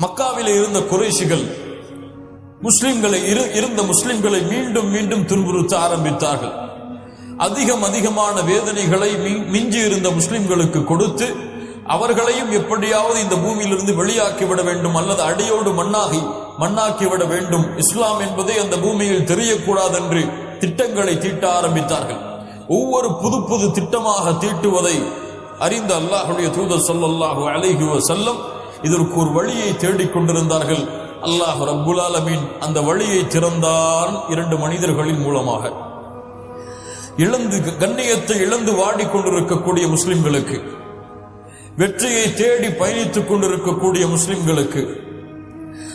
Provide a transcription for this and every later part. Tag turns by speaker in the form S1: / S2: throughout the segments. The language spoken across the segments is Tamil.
S1: மக்காவில் இருந்த குறைஷிகள் முஸ்லிம்களை இரு- இருந்த முஸ்லிம்களை மீண்டும் மீண்டும் துன்புறுத்த ஆரம்பித்தார்கள். அதிகம் அதிகமான வேதனைகளை மிஞ்சி இருந்த முஸ்லிம்களுக்கு கொடுத்து அவர்களையும் எப்படியாவது இந்த பூமியிலிருந்து வெளியாக்கி விட வேண்டும் அல்லது அடியோடு மண்ணாகி மண்ணாக்கி விட வேண்டும். இஸ்லாம் என்பதே அந்த பூமியில் தெரியக்கூடாது என்று திட்டங்களை தீட்ட ஆரம்பித்தார்கள். ஒவ்வொரு புது புது திட்டமாக தீட்டுவதை அறிந்த அல்லாஹுடைய தூதர் சொல்லல்லாஹு அலைஹி வஸல்லம் இதற்கு ஒரு வழியை தேடிக் கொண்டிருந்தார்கள். அல்லாஹ் ரப்புல் ஆலமீன் அந்த வழியை திறந்தான் இரண்டு மனிதர்களின் மூலமாக. இழந்து கண்ணியத்தை இழந்து வாடிக்கொண்டிருக்கக்கூடிய முஸ்லிம்களுக்கு வெற்றியை தேடி பயணித்துக் கொண்டிருக்கக்கூடிய முஸ்லிம்களுக்கு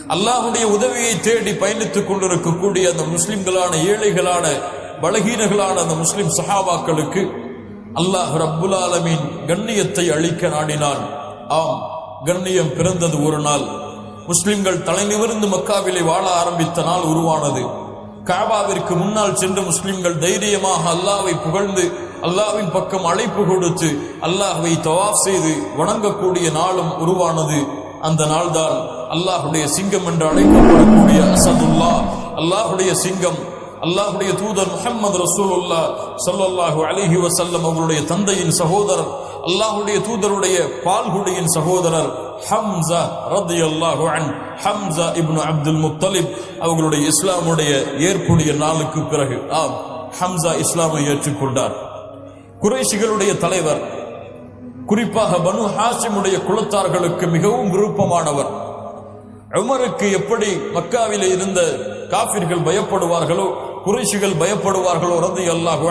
S1: அல்லாஹுடைய உதவியை தேடி பயணித்துக் கொண்டிருக்கக்கூடிய அந்த முஸ்லிம்களான ஏழைகளான பலகீனர்களான அந்த முஸ்லிம் சஹாபாக்களுக்கு அல்லாஹ் ரப்புல் ஆலமீன் கண்ணியத்தை அளிக்க நாடினான். ஆம். கண்ணியம் பிறந்தது ஒரு நாள். முஸ்லிம்கள் தலைநிமிர்ந்து மக்காவிலே வாழ ஆரம்பித்த நாள் உருவானது. காபாவிற்கு முன்னால் சென்று முஸ்லிம்கள் தைரியமாக அல்லாவை புகழ்ந்து அல்லாவின் பக்கம் அழைப்பு கொடுத்து அல்லாஹ்வை தவாப் செய்து வணங்கக்கூடிய நாளும் உருவானது. அந்த நாள்தான் அல்லாஹுடைய சிங்கம் என்று அழைக்கப்படக்கூடிய அசதுல்லா. அல்லாஹுடைய சிங்கம் அல்லாஹுடைய தூதர் முஹம்மது ரசூலுல்லா சல்லாஹூ அலிஹி வசல்லம் அவருடைய தந்தையின் சகோதரர் அல்லாஹுடைய தூதருடைய பால்குடியின் சகோதரர் ஹம்சா ரதியல்லாஹு அன் ஹம்சா இப்னு அப்துல் முத்தலிப் அவர்களுடைய இஸ்லாமுடைய ஏற்புடைய நாளுக்கு பிறகு ஆம் ஹம்சா இஸ்லாமை ஏற்றுக்கொண்டார். குறைஷிகளுடைய தலைவர் குறிப்பாக பனு ஹாசிமுடைய குலத்தார்களுக்கு மிகவும் விருப்பமானவர். உமருக்கு எப்படி மக்காவிலே இருந்த காபிர்கள் பயப்படுவார்களோ குறைஷிகள் பயப்படுவார்களோ ரத்தி அல்லாஹு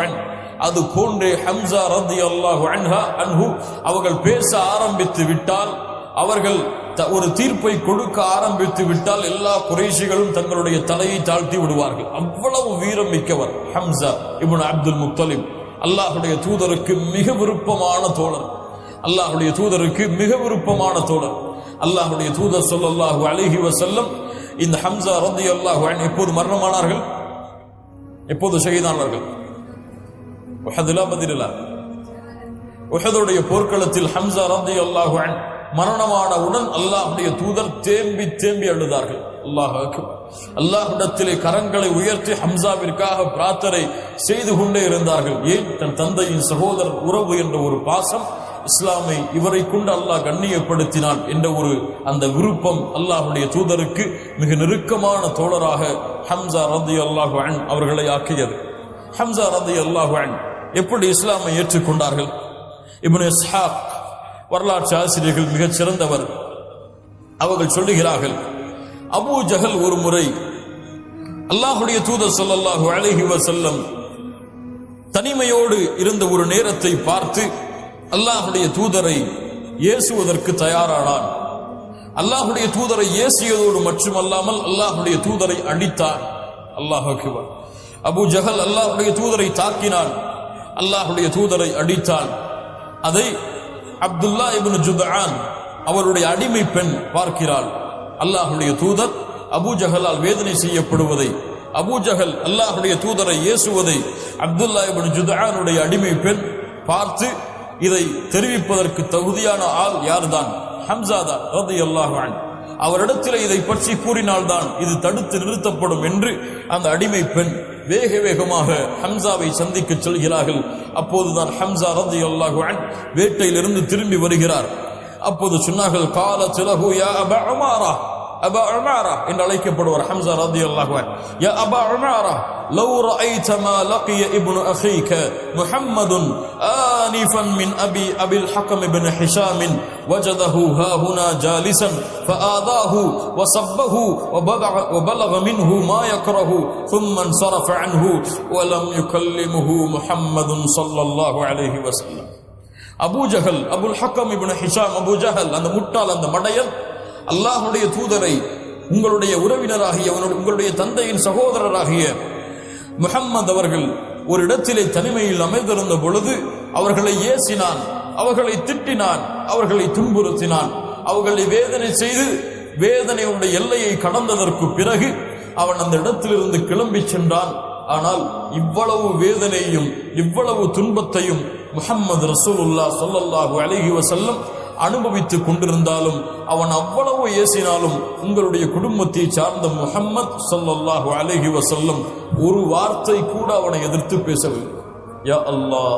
S1: அது போன்றே ஹம்சா ரத்தி அல்லாஹு அன்ஹா அன்ஹு. அவர்கள் பேச ஆரம்பித்து விட்டால் அவர்கள் த- ஒரு தீர்ப்பை கொடுக்க ஆரம்பித்து விட்டால் எல்லா குறைஷிகளும் தங்களுடைய தலையை தாழ்த்தி விடுவார்கள். அவ்வளவு வீரம் மிக்கவர் ஹம்சா இப்னு அப்துல் முத்தலிம் அல்லாஹுடைய தூதருக்கு மிக விருப்பமான தோழர். அல்லாஹுடைய தூதருக்கு மிக விருப்பமான தோழர். அல்லாஹுடைய தூதர் சொல்லல்லாஹு அலைஹி வசல்லம் இந்த ஹம்சா ரலியல்லாஹு அல்லாஹு எப்போது மரணமானார்கள்? எப்போது ஷகிதானார்கள் உஹதுலா பதிலா உஹதுடைய போர்க்களத்தில் ஹம்சா ரலியல்லாஹு அன்ஹு மரணமானவுடன் அல்லாஹுடைய தூதர் தேம்பி தேம்பி அழுதார்கள். அல்லாஹ் அல்லாஹிடத்திலே கரங்களை உயர்த்தி ஹம்சாவிற்காக பிரார்த்தனை செய்து கொண்டே இருந்தார்கள். ஏன்? தன் தந்தையின் சகோதரர் உறவு என்ற ஒரு பாசம் இஸ்லாமை இவரை கொண்டு அல்லாஹ் கண்ணியப்படுத்தினான் என்ற ஒரு அந்த விருப்பம் அல்லாஹுடைய தூதருக்கு மிக நெருக்கமான தோழராக ஹம்சா ரந்தி அல்லாஹு அவர்களை ஆக்கியது. ஹம்சா ரந்தி அல்லாஹு அன் எப்படி இஸ்லாமை ஏற்றுக்கொண்டார்கள்? இப்னு இஸ்ஹாக் வரலாற்று ஆசிரியர்கள் மிகச் சிறந்தவர். அவர்கள் சொல்லுகிறார்கள் அபு ஜஹல் ஒரு முறை அல்லாஹுடைய தூதர் சொல்லல்லாஹு அழகி வசல்லம் தனிமையோடு இருந்த ஒரு நேரத்தை பார்த்து அல்லாஹுடைய தூதரை ஏசுவதற்கு தயாரானான். அல்லாஹுடைய தூதரை ஏசியதோடு மட்டுமல்லாமல் அல்லாஹுடைய தூதரை அடித்தான். அல்லாஹ் அபு ஜஹல் அல்லாஹுடைய தூதரை தாக்கினான். அல்லாஹுடைய தூதரை அடித்தான் அதை அப்துல்லா இபின் ஜுதான் அவருடைய அடிமை பெண் பார்க்கிறாள். அல்லாஹுடைய தூதர் அபூஜஹலால் வேதனை செய்யப்படுவதை அபூஜஹல் அல்லாஹுடைய தூதரை ஏசுவதை அப்துல்லா இபின் ஜுதானுடைய அடிமை பெண் பார்த்து இதை தெரிவிப்பதற்கு தகுதியான ஆள் யார்தான்? ஹம்சாதா ரதி அல்லாஹான் அவரிடத்தில் இதை பற்றி கூறினால்தான் இது தடுத்து நிறுத்தப்படும் என்று அந்த அடிமை பெண் வேக வேகமாக ஹம்சாவை சந்திக்க செல்கிறார்கள். அப்போதுதான் ஹம்சா ரதி அல்லாஹு வேட்டையிலிருந்து திரும்பி வருகிறார். அப்போது சொன்னார்கள் கால சிலகு யா அபா அமாரா அபா உமாரா? என்று அழைக்கப்படுவார் ஹம்சா ரதி அல்லாஹு யா அபா உமாரா? لو رأيت ما لقي ابن أخيك محمد آنفا من أبي أبي الحكم بن حشام وجده ها هنا جالسا فآذاه وصبه وبلغ, وبلغ منه ما يكره ثم انصرف عنه ولم يكلمه محمد صلى الله عليه وسلم Abu Jahl Abul Hakam ibn Hisham Abu Jahl அந்த முட்டாள் அந்த மடையன் அல்லாஹ்வுடைய தூதரை உங்களுடைய உறவினராகிய உன்னுடைய- உங்களுடைய தந்தையின் சகோதரராகிய முகம்மது அவர்கள் ஒரு இடத்திலே தனிமையில் அமைந்திருந்த பொழுது அவர்களை ஏசினான் அவர்களை திட்டினான் அவர்களை துன்புறுத்தினான். அவர்களை வேதனை செய்து வேதனையுடைய எல்லையை கடந்ததற்கு பிறகு அவன் அந்த இடத்திலிருந்து கிளம்பி சென்றான். ஆனால் இவ்வளவு வேதனையும் இவ்வளவு துன்பத்தையும் முகம்மது ரசூலுல்லாஹ் சொல்லல்லாஹு அழகி வசல்லம் அனுபவித்துக் கொண்டிருந்தாலும் அவன் அவ்வளவு ஏசினாலும் உங்களுடைய குடும்பத்தை சார்ந்த முஹம்மத் சொல்லல்லாஹு அலஹி வசல்லம் ஒரு வார்த்தை கூட அவனை எதிர்த்து பேசவில்லை. யா அல்லாஹ்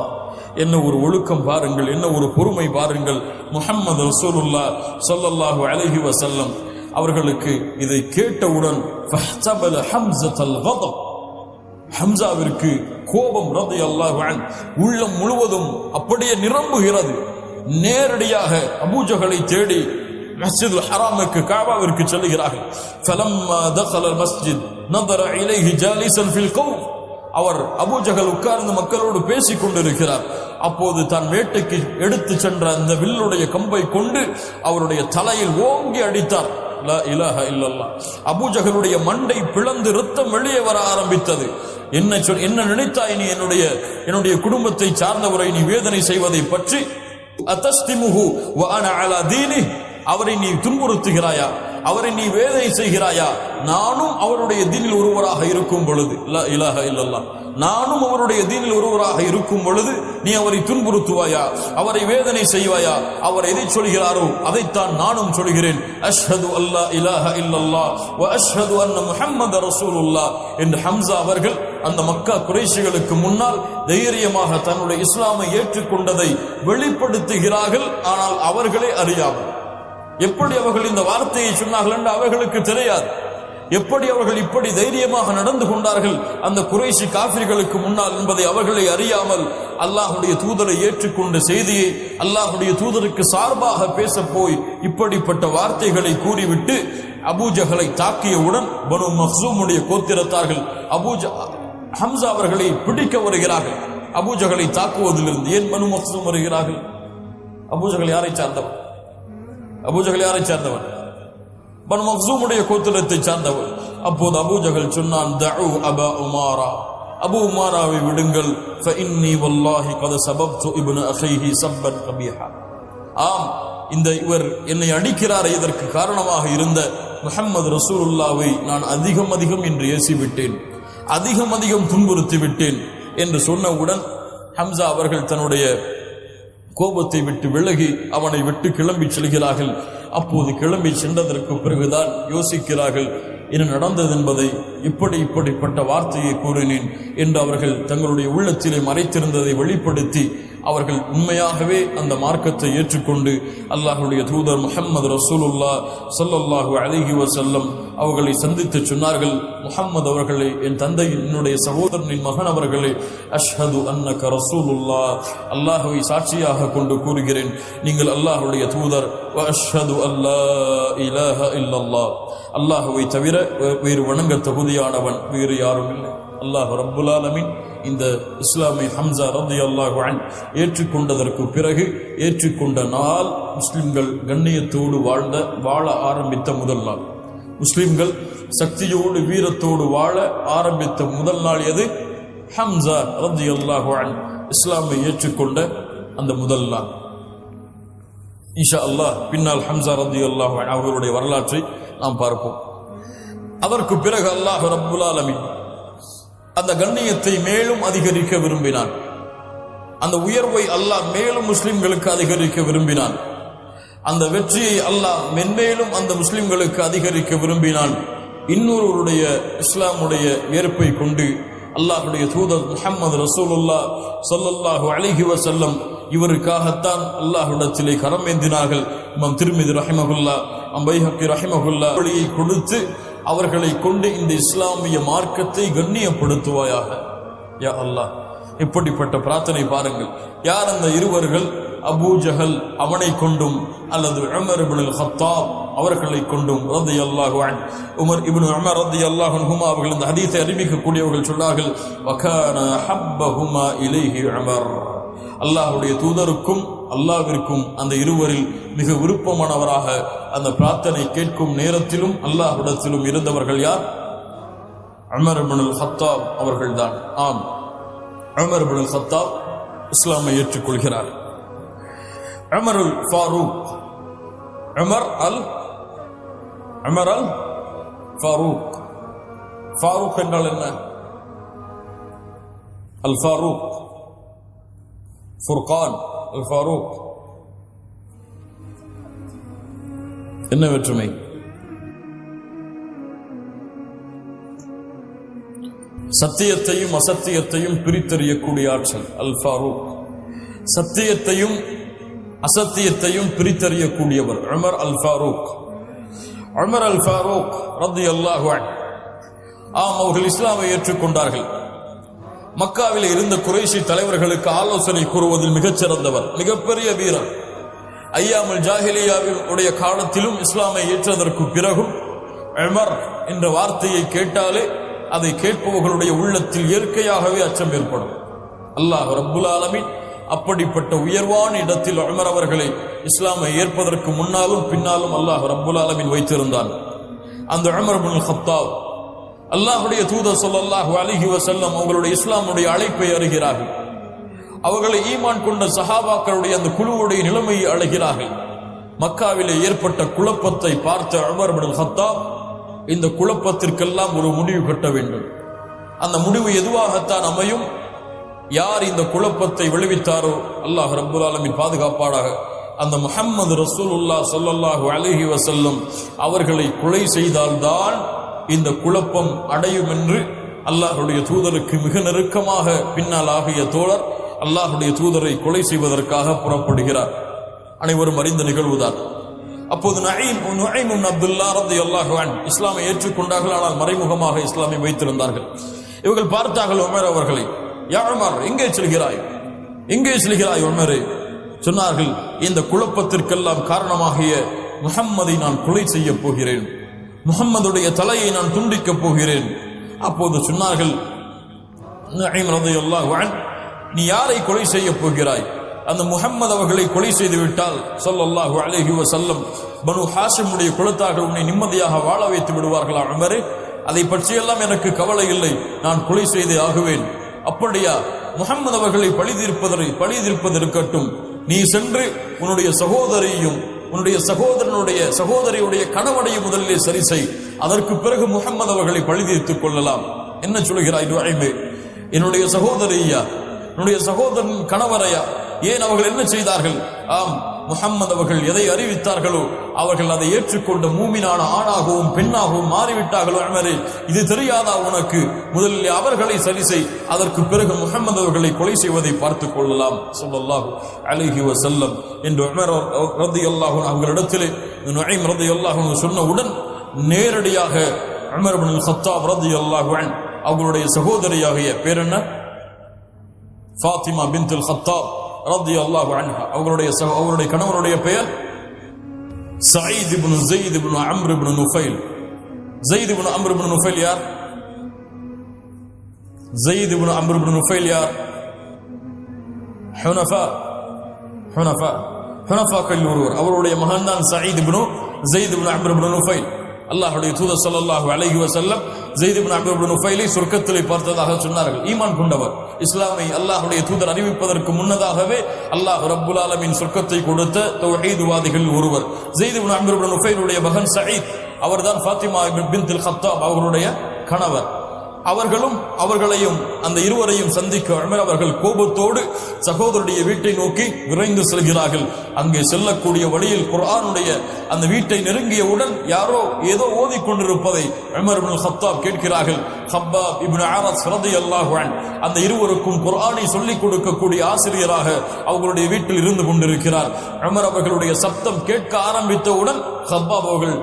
S1: என்ன ஒரு ஒழுக்கம் பாருங்கள் என்ன ஒரு பொறுமை பாருங்கள். முஹம்மது ரசூலுல்லா சொல்லல்லாஹு அலஹி வசல்லம் அவர்களுக்கு இதை கேட்டவுடன் ஹம்சாவிற்கு கோபம் ரதி அல்லாஹ் உள்ளம் முழுவதும் அப்படியே நிரம்புகிறது. நேரடியாக அபூஜகளை தேடி மஸ்ஜித் ஹராமுக்கு காபாவிற்கு செல்லுகிறார்கள். ஃபலம்மா தഖல மஸ்ஜித் நதர இலைஹி ஜாலிசன் ஃபில் கௌ அவர் அபூஜகல் உட்கார்ந்து மக்களோடு பேசிக் கொண்டிருக்கிறார். அப்போது தான் வேட்டைக்கு எடுத்து சென்ற அந்த வில்லுடைய கம்பை கொண்டு அவருடைய தலையில் ஓங்கி அடித்தார். லா அபூஜகலுடைய மண்டை பிளந்து ரத்தம் வெளியே வர ஆரம்பித்தது. என்ன சொல் என்ன நினைத்தாய் நீ? என்னுடைய என்னுடைய குடும்பத்தை சார்ந்தவரை நீ வேதனை செய்வதை பற்றி அத்தஸ்திமுஹு வ அன அலா தீனி அவரை நீ துன்புறுத்துகிறாயா அவரை நீ வேதனை செய்கிறாயா? நானும் அவருடைய தீனில் ஒருவராக இருக்கும் பொழுது இலாக இல்லல்லா நானும் அவருடைய தீனில் ஒருவராக இருக்கும் பொழுது நீ அவரை துன்புறுத்துவாயா? அவரை வேதனை செய்வாயா? அவர் எதை சொல்கிறாரோ அதைத்தான் நானும் சொல்கிறேன். அஷ்ஹது அல்லா இலாஹ இல்லல்லா வ அஷ்ஹது அன்ன முஹம்மது ரசூலுல்லா என்று ஹம்சா அவர்கள் அந்த மக்கா குறைஷிகளுக்கு முன்னால் தைரியமாக தன்னுடைய இஸ்லாமை ஏற்றுக்கொண்டதை வெளிப்படுத்துகிறார்கள். ஆனால் அவர்களே அறியாமல் எப்படி அவர்கள் இந்த வார்த்தையை சொன்னார்கள் என்று அவர்களுக்கு தெரியாது. எப்படி அவர்கள் இப்படி தைரியமாக நடந்து கொண்டார்கள் அந்த குறைசி காபிர்களுக்கு முன்னால் என்பதை அவர்களை அறியாமல் அல்லாஹுடைய தூதரை ஏற்றுக்கொண்ட செய்தியை அல்லாஹுடைய தூதருக்கு சார்பாக பேச போய் இப்படிப்பட்ட வார்த்தைகளை கூறிவிட்டு அபூஜகளை தாக்கியவுடன் பனு மஹூமுடைய கோத்திரத்தார்கள் அபூஜா ஹம்சா அவர்களை பிடிக்க வருகிறார்கள். அபூஜகளை தாக்குவதிலிருந்து ஏன் பனு மஹூம் வருகிறார்கள்? அபூஜகள் யாரை சார்ந்தவர்? அபூஜகள் யாரை சேர்ந்தவன்? பன் மக்சூமுடைய கோத்திரத்தை சார்ந்தவர் அப்போது அபூஜகல் சொன்னான் தஉ அப உமாரா. அபு உமாராவை விடுங்கள். ஃபஇன்னி வல்லாஹி கத சபப்து இப்னு அഖைஹி சப்பன் கபீஹா. ஆம் இந்த இவர் என்னை அடிக்கிறார் இதற்கு காரணமாக இருந்த முஹம்மது ரசூலுல்லாவை நான் அதிகம் அதிகம் என்று ஏசிவிட்டேன். அதிகம் அதிகம் துன்புறுத்தி விட்டேன் என்று சொன்னவுடன் ஹம்சா அவர்கள் தன்னுடைய கோபத்தை விட்டு விலகி அவனை விட்டு கிளம்பி செல்கிறார்கள். அப்போது கிளம்பி சென்றதற்கு பிறகுதான் யோசிக்கிறார்கள் என்ன நடந்தது என்பதை இப்படி இப்படிப்பட்ட வார்த்தையை கூறினேன் என்று அவர்கள் தங்களுடைய உள்ளத்திலே மறைத்திருந்ததை வெளிப்படுத்தி அவர்கள் உண்மையாகவே அந்த மார்க்கத்தை ஏற்றுக்கொண்டு அல்லாஹுடைய தூதர் முஹம்மது ரசூலுல்லா ஸல்லல்லாஹு அலிஹி வசல்லம் அவர்களை சந்தித்து சொன்னார்கள் முஹம்மது அவர்களே என் தந்தை என்னுடைய சகோதரனின் மகன் அவர்களே அஷ்ஹது அன்னக ரசூலுல்லா அல்லாஹுவை சாட்சியாக கொண்டு கூறுகிறேன் நீங்கள் அல்லாஹுடைய தூதர் அஷ்ஹது அல்லா இலஹ இல்லல்லா அல்லாஹுவை தவிர வேறு வணங்க தகுதியானவன் வேறு யாரும் இல்லை. அல்லாஹ் ரபுல்லாலமின் இந்த இஸ்லாமை ஹம்சா ரதி அல்லாஹு ஏற்றுக்கொண்டதற்கு பிறகு ஏற்றுக்கொண்ட நாள் முஸ்லிம்கள் கண்ணியத்தோடு வாழ்ந்த வாழ ஆரம்பித்த முதல் நாள். முஸ்லிம்கள் சக்தியோடு வீரத்தோடு வாழ ஆரம்பித்த முதல் நாள் எது? ஹம்சா ரத்தி அல்லாஹு இஸ்லாமை ஏற்றுக்கொண்ட அந்த முதல் நாள். ஈஷா அல்லாஹ் பின்னால் ஹம்சா ரத்தி அல்லாஹு அவர்களுடைய வரலாற்றை நாம் பார்ப்போம். அதற்கு பிறகு அல்லாஹ் ரப்புல் ஆலமீன் அந்த கண்ணியத்தை மேலும் அதிகரிக்க விரும்பினான். அந்த உயர்வை அல்லாஹ் மேலும் முஸ்லிம்களுக்கு அதிகரிக்க விரும்பினான். அந்த வெற்றியை அல்லாஹ் மென்மேலும் அந்த முஸ்லிம்களுக்கு அதிகரிக்க விரும்பினான். இன்னொருவருடைய இஸ்லாமுடைய ஏற்பை கொண்டு அல்லாஹுடைய தூதர் முஹம்மது ரசூலுல்லா சொல்லல்லாஹு அலைஹி செல்லம் இவருக்காகத்தான் அல்லாஹ்விடத்திலே கரமேந்தினார்கள் இமாம் திருமிதி ரஹிமகுல்லா அம்பைஹக்கி ரஹிமகுல்லா வழியை கொடுத்து அவர்களை கொண்டு இந்த இஸ்லாமிய மார்க்கத்தை கண்ணியப்படுத்துவாயாக. யா அல்லாஹ் இப்படிப்பட்ட பிரார்த்தனை பாருங்கள். யார் அந்த இருவர்கள்? அபூ ஜஹல் அவனை கொண்டும் அல்லது உமர் இபின் ஹத்தாப் அவர்களை கொண்டும் ரத்தி அல்லாஹு உமர் இபின் உமர் ரத்தி அல்லாஹு ஹுமா அவர்கள் இந்த ஹதீஸை அறிவிக்கக்கூடியவர்கள் சொன்னார்கள் வகான ஹப்பஹுமா இலைஹி உமர். அல்லாஹுடைய தூதருக்கும் அல்லாவிற்கும் அந்த இருவரில் மிக விருப்பமானவராக அந்த பிரார்த்தனை கேட்கும் நேரத்திலும் அல்லாஹ்விடத்திலும் இருந்தவர்கள் யார்? அமர் இப்னு ஹத்தாப் அவர்கள்தான். ஆம். அமர் இப்னு ஹத்தாப் இஸ்லாமை ஏற்றுக்கொள்கிறார். Umar al Farooq. Umar al Umar al Farooq. Farooq என்றால் என்ன? அல் ஃபாரூக். ஃபுர்கான் அல் ஃபாரூக். என்ன வேற்றுமை? சத்தியத்தையும் அசத்தியத்தையும் பிரித்தறியக்கூடிய ஆற்றல் அல் ஃபாரூக். சத்தியத்தையும் அசத்தியத்தையும் பிரித்தறியக்கூடியவர் Umar al Farooq Umar al Farooq Rathi அல்லாஹ் ஆம் அவர்கள் இஸ்லாமை ஏற்றுக்கொண்டார்கள். மக்காவில் இருந்த குறைஷி தலைவர்களுக்கு ஆலோசனை கூறுவதில் மிகச்சிறந்தவர் மிகப்பெரிய வீரர். ஐயாமல் ஜாஹிலியாவில் உடைய காலத்திலும் இஸ்லாமை ஏற்றதற்கு பிறகும் உமர் என்ற வார்த்தையை கேட்டாலே அதை கேட்பவர்களுடைய உள்ளத்தில் இயற்கையாகவே அச்சம் ஏற்படும். அல்லாஹ் ரப்புல் ஆலமின் அப்படிப்பட்ட உயர்வான இடத்தில் உமர் அவர்களை இஸ்லாமை ஏற்பதற்கு முன்னாலும் பின்னாலும் அல்லாஹ் ரப்புல் அலமின் வைத்திருந்தான். அந்த உமர் பின் ஹத்தாப் அல்லாஹுடைய தூதர் ஸல்லல்லாஹு அலிஹி வசல்லம் அவங்களுடைய இஸ்லாமுடைய அழைப்பை அறிகிறார்கள். அவர்களை ஈமான் கொண்ட சஹாபாக்களுடைய அந்த குழுவுடைய நிலைமையை அழைகிறார்கள். மக்காவிலே ஏற்பட்ட குழப்பத்தை பார்த்த உமர் பின் ஹத்தாப் இந்த குழப்பத்திற்கெல்லாம் ஒரு முடிவு கட்ட வேண்டும். அந்த முடிவு எதுவாகத்தான் அமையும்? யார் இந்த குழப்பத்தை விளைவித்தாரோ அல்லாஹ் ரப்புல் ஆலமின் பாதுகாப்பாடாக அந்த முஹம்மது ரசூலுல்லா ஸல்லல்லாஹு அலஹி வசல்லம் அவர்களை கொலை செய்தால்தான் இந்த குழப்பம் அடையும் என்று அல்லாஹுடைய தூதருக்கு மிக நெருக்கமாக பின்னால் ஆகிய தோழர் அல்லாஹுடைய தூதரை கொலை செய்வதற்காக புறப்படுகிறார். அனைவரும் அறிந்த நிகழ்வுதான். அப்போது நயீம் நுஐம் அப்துல்லா ரலியல்லாஹு அன்ஹு இஸ்லாமை ஏற்றுக்கொண்டார்கள் ஆனால் மறைமுகமாக இஸ்லாமை வைத்திருந்தார்கள். இவர்கள் பார்த்தார்கள் உமர் அவர்களை யா உமர் எங்கே செல்கிறாய்? எங்கே செல்கிறாய் உமரே? சொன்னார்கள் இந்த குழப்பத்திற்கெல்லாம் காரணமாகிய முகம்மதை நான் கொலை செய்ய போகிறேன். முகம்மதுடைய தலையை நான் துண்டிக்கப் போகிறேன். அப்போது சொன்னார்கள் நீ யாரை கொலை செய்ய போகிறாய்? அந்த முகம்மது அவர்களை கொலை செய்து விட்டால் சொல்லல்லாஹு அலைஹி வஸல்லம் பனு ஹாஷிமுடைய குலத்தார்கள் உன்னை நிம்மதியாக வாழ வைத்து விடுவார்களா உமரே? அதை பற்றியெல்லாம் எனக்கு கவலை இல்லை. நான் கொலை செய்தே ஆகுவேன். அப்படியா? முகம்மது அவர்களை பழிதீர்ப்பதை பழி தீர்ப்பதற்கட்டும் நீ சென்று உன்னுடைய சகோதரியையும் உன்னுடைய சகோதரனுடைய சகோதரியுடைய கணவனையும் முதலிலே சரி செய். அதற்கு பிறகு முகம்மது அவர்களை பழிதீர்த்துக் கொள்ளலாம். என்ன சொல்கிறாய் நுழைமே என்னுடைய சகோதரியா என்னுடைய சகோதரன் கணவரையா? ஏன் அவர்கள் என்ன செய்தார்கள்? ஆம் முகம்மது அவர்கள் எதை அறிவித்தார்களோ அவர்கள் அதை ஏற்றுக்கொண்ட மூமினான ஆணாகவும் பெண்ணாகவும் மாறிவிட்டார்களோ அமரே இது தெரியாதா உனக்கு? முதலில் அவர்களை சரி செய். அதற்கு பிறகு முகமது அவர்களை கொலை செய்வதை பார்த்துக் கொள்ளலாம். சொல்லல்லாஹு அலைஹி வசல்லம் என்று உமர் ரதியல்லாஹு அவர்களிடத்திலே நுஐம் ரதியல்லாஹு சொன்னவுடன் நேரடியாக உமர் சத்தாப் ரத்தி அல்லாஹுவன் அவர்களுடைய சகோதரியாகிய பேர் என்ன? ஃபாத்திமா பின்துல் ஹத்தாப் ரலியல்லாஹு அன்ஹா. அவங்களுடைய அவருடைய கணவனுடைய பெயர் Saeed ibn Zaid ibn Amr ibn Nufail. Zaid ibn Amr ibn Nufail யார்? Zaid ibn Amr ibn Nufail யார்? ஹுனஃபா. ஹுனஃபா. ஹுனஃபாக்கள் ஒருவர். அவருடைய மகன் தான் Saeed ibn Zaid ibn Amr ibn Nufail. அல்லாஹ்வுடைய தூதர் ஸல்லல்லாஹு அலைஹி வஸல்லம் ஜெயித் இப்னு அம்ர் இப்னு நுஃபைலை சொர்க்கத்திலே பார்த்ததாக சொன்னார்கள். ஈமான் கொண்டவர். இஸ்லாமை அல்லாஹுடைய தூதர் அறிவிப்பதற்கு முன்னதாகவே அல்லாஹ் ரப்புல் ஆலமின் சொர்க்கத்தை கொடுத்த தொகைதுவாதிகள் ஒருவர். ஸெய்த் இப்னு அம்ர் மகன் சயீத் அவர்தான் ஃபாத்திமா பின் தில் ஹத்தாப் அவர்களுடைய கணவர். அவர்களும் அவர்களையும் அந்த இருவரையும் சந்திக்க உமர் அவர்கள் கோபத்தோடு சகோதரருடைய வீட்டை நோக்கி விரைந்து செல்கிறார்கள். அங்கே செல்லக்கூடிய வழியில் குர்ஆனுடைய அந்த வீட்டை நெருங்கியவுடன் யாரோ ஏதோ ஓதிக் கொண்டிருப்பதை உமர் கேட்கிறார்கள். ஹப்பாப் இப்னு ஆரஸ் ரலியல்லாஹு அந்த இருவருக்கும் குரானை சொல்லிக் கொடுக்கக்கூடிய ஆசிரியராக அவர்களுடைய வீட்டில் இருந்து கொண்டிருக்கிறார். அமர் அவர்களுடைய சப்தம் கேட்க ஆரம்பித்தவுடன் ஹப்பாப் அவர்கள்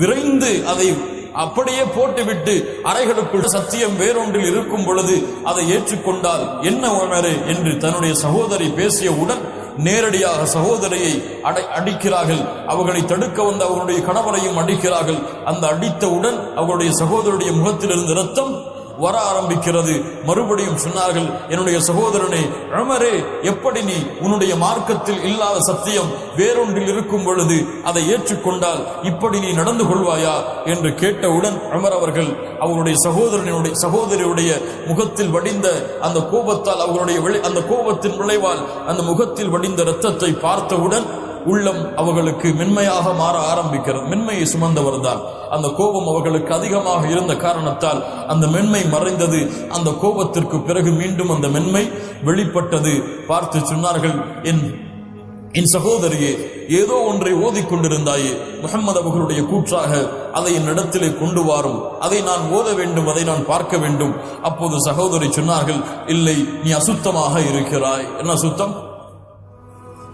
S1: விரைந்து அதை அப்படியே போட்டுவிட்டு அறைகளுக்குள் சத்தியம் வேறொன்றில் இருக்கும் பொழுது அதை ஏற்றுக்கொண்டால் என்ன உணரு என்று தன்னுடைய சகோதரி பேசியவுடன் நேரடியாக சகோதரியை அடை அடிக்கிறார்கள். அவர்களை தடுக்க வந்த அவர்களுடைய கணவரையும் அடிக்கிறார்கள். அந்த அடித்தவுடன் அவர்களுடைய சகோதரருடைய முகத்திலிருந்து ரத்தம் வர ஆரம்பிக்கிறது. மறுபடியும் சொன்னார்கள் என்னுடைய சகோதரனே அமரே எப்படி நீ உன்னுடைய மார்க்கத்தில் இல்லாத சத்தியம் வேறொன்றில் இருக்கும் பொழுது அதை ஏற்றுக்கொண்டால் இப்படி நீ நடந்து கொள்வாயா? என்று கேட்டவுடன் அமர் அவர்கள் அவருடைய சகோதரனுடைய சகோதரியுடைய முகத்தில் வடிந்த அந்த கோபத்தால் அவர்களுடைய விளை- அந்த கோபத்தின் விளைவால் அந்த முகத்தில் வடிந்த இரத்தத்தை பார்த்தவுடன் உள்ளம் அவர்களுக்கு மென்மையாக மாற ஆரம்பிக்கிறது. மென்மையை சுமந்தவர் தான். அந்த கோபம் அவர்களுக்கு அதிகமாக இருந்த காரணத்தால் அந்த மென்மை மறைந்தது. அந்த கோபத்திற்கு பிறகு மீண்டும் அந்த மென்மை வெளிப்பட்டது. பார்த்து சொன்னார்கள் என் என் சகோதரியே ஏதோ ஒன்றை ஓதிக்கொண்டிருந்தாயே. முகமது அவர்களுடைய கூற்றாக அதை என்னிடத்திலே கொண்டு வாரும். அதை நான் ஓத வேண்டும் அதை நான் பார்க்க வேண்டும். அப்போது சகோதரி சொன்னார்கள் இல்லை நீ அசுத்தமாக இருக்கிறாய். என்ன சுத்தம்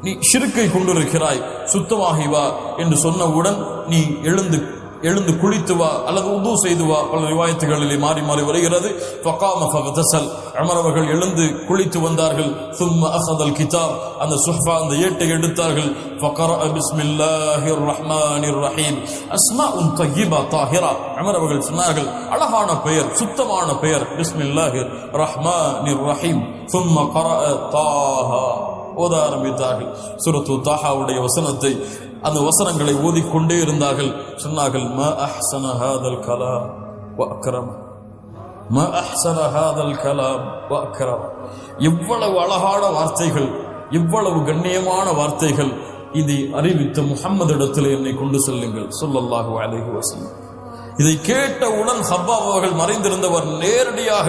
S1: நீ ஷிருக்கை கொண்டிருக்கிறாய் சுத்தமாகி வா என்று சொன்னவுடன் நீ எழுந்து எழுந்து குளித்து வா அல்லது உது செய்து வா. பல ரிவாயத்துகளிலே மாறி மாறி வருகிறது. ஃபகாம ஃபகதசல் அமர் அவர்கள் எழுந்து குளித்து வந்தார்கள். சும்ம அசதல் கிதாப். அந்த சுஹா அந்த ஏட்டை எடுத்தார்கள். ஃபகர பிஸ்மில்லாஹிர் ரஹ்மானிர் ரஹீம் அஸ்மாஉன் தஹிபா தாஹிரா. அமர் அவர்கள் சொன்னார்கள் அழகான பெயர் சுத்தமான பெயர். பிஸ்மில்லாஹிர் ரஹ்மானிர் ரஹீம் சும்ம கர தாஹா. ஓத ஆரம்பித்தார்கள். சுரத்து தாஹாவுடைய வசனத்தை அந்த வசனங்களை ஓதிக்கொண்டே இருந்தார்கள். சொன்னார்கள் ம அஹ்சன ஹாதல் கலாம் வ ம அஹ்சன ஹாதல் கலாம் வ எவ்வளவு அழகான வார்த்தைகள் எவ்வளவு கண்ணியமான வார்த்தைகள். இதை அறிவித்த முகம்மது இடத்தில் என்னை கொண்டு செல்லுங்கள். சொல்லல்லாஹு அலைஹி வசனம் இதை கேட்டவுடன் ஹப்பாப் அவர்கள் மறைந்திருந்தவர் நேரடியாக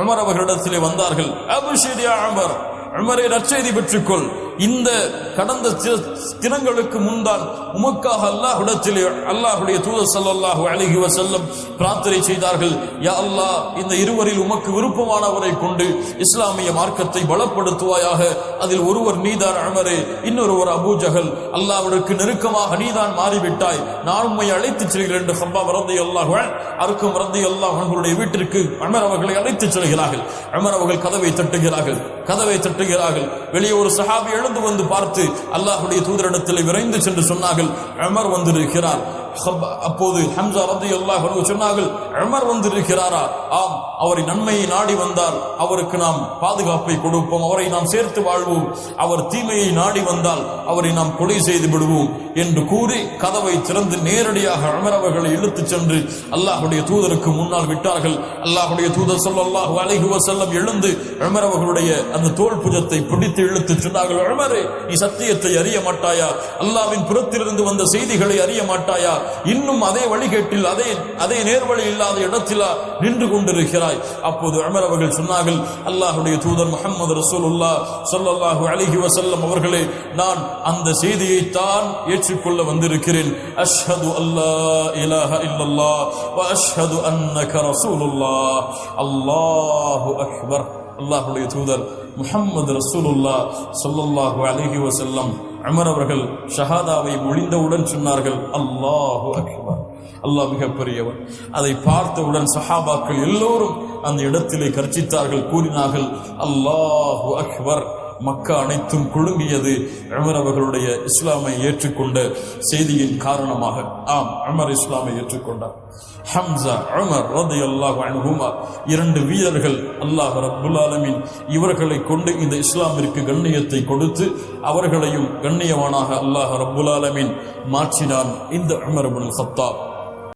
S1: அமர் அவர்களிடத்திலே வந்தார்கள். அபுஷிரியா அமர் உமரை நற்செய்தி பெற்றுக்கொள். இந்த கடந்த சில தினங்களுக்கு முன்தான் உமக்காக அல்லாஹ்விடத்திலே அல்லாஹுடைய தூதர் சல்லாஹு அழகி வசல்லம் பிரார்த்தனை செய்தார்கள். யா அல்லாஹ் இந்த இருவரில் உமக்கு விருப்பமானவரை கொண்டு இஸ்லாமிய மார்க்கத்தை பலப்படுத்துவாயாக. அதில் ஒருவர் நீதான் அமரே இன்னொருவர் அபூஜகல் அல்லாஹ்விற்கு நெருக்கமாக நீதான் மாறிவிட்டாய். நான் உண்மை அழைத்துச் செல்கிறேன் என்று ஹப்பாப் ரலியல்லாஹு அல்லாஹ் அருக்கும் அல்லாஹ் அவர்களுடைய வீட்டிற்கு அமர் அவர்களை அழைத்துச் செல்கிறார்கள். அமர் அவர்கள் கதவை தட்டுகிறார்கள் கதவை தட்டுகிறார்கள். வெளியே ஒரு சஹாபி எழுந்து வந்து பார்த்து அல்லாஹ்வுடைய தூதரிடத்தில் விரைந்து சென்று சொன்னார்கள் அமர் வந்திருக்கிறார் ஹப்ப- அப்போது ஹம்சா ரதி அல்லாஹ் சொன்னார்கள் அமர் வந்திருக்கிறாரா? ஆம் அவரை நன்மையை நாடி வந்தால் அவருக்கு நாம் பாதுகாப்பை கொடுப்போம். அவரை நாம் சேர்த்து வாழ்வோம். அவர் தீமையை நாடி வந்தால் அவரை நாம் கொலை செய்து விடுவோம். என்று கூறி கதவை திறந்து நேரடியாக அமர் அவர்களை இழுத்துச் சென்று அல்லாஹுடைய தூதருக்கு முன்னால் விட்டார்கள். அல்லாஹுடைய தூதர் சொல்லாஹு அலைஹி செல்லம் எழுந்து அமர் அவர்களுடைய அந்த தோல் புஜத்தை பிடித்து இழுத்து சொன்னார்கள் அமரே நீ சத்தியத்தை அறிய மாட்டாயா? அல்லாவின் புறத்திலிருந்து வந்த செய்திகளை அறிய மாட்டாயா? இன்னும் அதே வழிகேட்டில் அதே அதே நேர்வழி இல்லாத இடத்தில் நின்று கொண்டிருக்கிறாய். அப்போது அமர் அவர்கள் சொன்னார்கள் அல்லாஹுடைய தூதர் முகமது ரசூலுல்லா சொல்லல்லாஹு அலிஹி வசல்லம் அவர்களே நான் அந்த செய்தியை தான் ஏற்றுக்கொள்ள வந்திருக்கிறேன். அஷ்ஹது அல்லா இலாஹ இல்லல்லாஹ் வ அஷ்ஹது அன்னக ரசூலுல்லா அல்லாஹு அக்பர். அல்லாஹுடைய தூதர் முஹம்மது ரசூலுல்லா சொல்லல்லாஹு அலிஹி வசல்லம் அமர் அவர்கள் ஷஹாதாவை ஒழிந்தவுடன் சொன்னார்கள் அல்லாஹு அக்பர். அல்லாஹ் மிகப்பெரியவன் அதை பார்த்தவுடன் சஹாபாக்கள் எல்லோரும் அந்த இடத்திலே கர்ச்சித்தார்கள் கூறினார்கள் அல்லாஹு அக்பர். மக்கா அனைத்தும் குழுங்கியது அமர் அவர்களுடைய இஸ்லாமை ஏற்றுக்கொண்ட செய்தியின் காரணமாக ஆம் அமர் இஸ்லாமை ஏற்றுக்கொண்டார். ஹம்சா உமர் ரலியல்லாஹு அன்ஹுமா இரண்டு வீரர்கள் அல்லாஹ் ரப்புல் ஆலமின் இவர்களை கொண்டு இந்த இஸ்லாமிற்கு கண்ணியத்தை கொடுத்து அவர்களையும் கண்ணியவானாக அல்லாஹ் ரப்புல் ஆலமின் மாற்றினான் இந்த உமர் இப்னுல்